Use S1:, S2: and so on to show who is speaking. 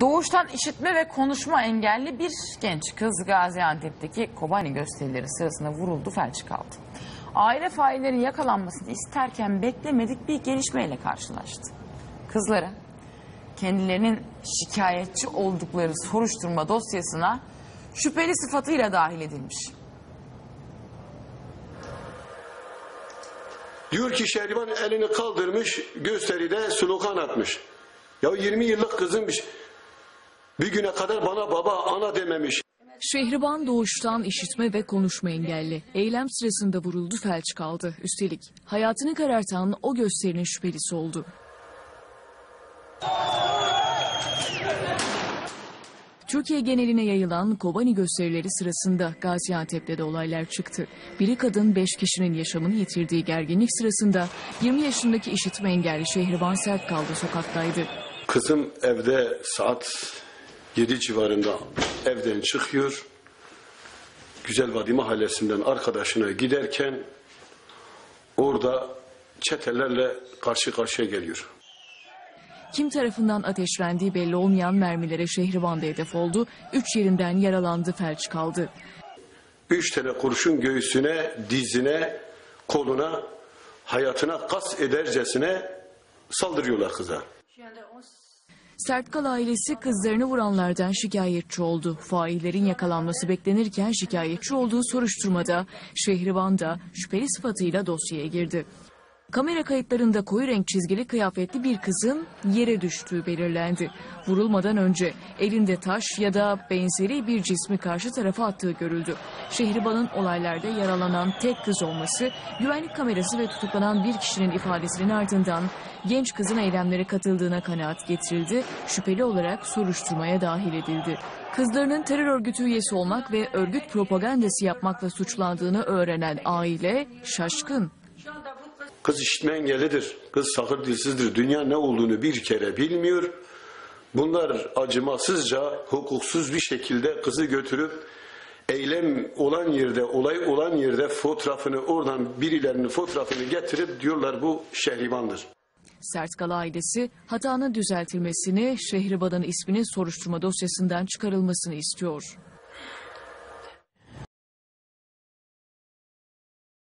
S1: Doğuştan işitme ve konuşma engelli bir genç kız Gaziantep'teki Kobani gösterileri sırasında vuruldu, felç kaldı. Aile faillerin yakalanmasını isterken beklemedik bir gelişmeyle karşılaştı. Kızlara kendilerinin şikayetçi oldukları soruşturma dosyasına şüpheli sıfatıyla dahil edilmiş.
S2: Diyor ki Şehriban elini kaldırmış, gösteride slogan atmış. Ya 20 yıllık kızımmış. Bir güne kadar bana baba, ana dememiş.
S3: Şehriban doğuştan işitme ve konuşma engelli. Eylem sırasında vuruldu felç kaldı. Üstelik hayatını karartan o gösterinin şüphelisi oldu. Türkiye geneline yayılan Kobani gösterileri sırasında Gaziantep'te de olaylar çıktı. Biri kadın 5 kişinin yaşamını yitirdiği gerginlik sırasında 20 yaşındaki işitme engelli Şehriban Sertkaldı sokaktaydı.
S2: Kızım evde saat 7 civarında evden çıkıyor. Güzelvadi mahallesinden arkadaşına giderken orada çetelerle karşı karşıya geliyor.
S3: Kim tarafından ateşlendiği belli olmayan mermilere Şehriban'da hedef oldu. Üç yerinden yaralandı, felç kaldı.
S2: Üç tane kurşun göğsüne, dizine, koluna, hayatına kas edercesine saldırıyorlar kıza.
S3: Sertkal ailesi kızlarını vuranlardan şikayetçi oldu. Faillerin yakalanması beklenirken şikayetçi olduğu soruşturmada Şehriban da şüpheli sıfatıyla dosyaya girdi. Kamera kayıtlarında koyu renk çizgili kıyafetli bir kızın yere düştüğü belirlendi. Vurulmadan önce elinde taş ya da benzeri bir cismi karşı tarafa attığı görüldü. Şehriban'ın olaylarda yaralanan tek kız olması, güvenlik kamerası ve tutuklanan bir kişinin ifadesinin ardından genç kızın eylemlere katıldığına kanaat getirildi, şüpheli olarak soruşturmaya dahil edildi. Kızlarının terör örgütü üyesi olmak ve örgüt propagandası yapmakla suçlandığını öğrenen aile şaşkın.
S2: Kız işitme engellidir. Kız sakır dilsizdir. Dünya ne olduğunu bir kere bilmiyor. Bunlar acımasızca, hukuksuz bir şekilde kızı götürüp eylem olan yerde, olay olan yerde fotoğrafını oradan birilerinin fotoğrafını getirip diyorlar bu Şehriban'dır.
S3: Sertkal ailesi hatanın düzeltilmesini, Şehriban'ın isminin soruşturma dosyasından çıkarılmasını istiyor.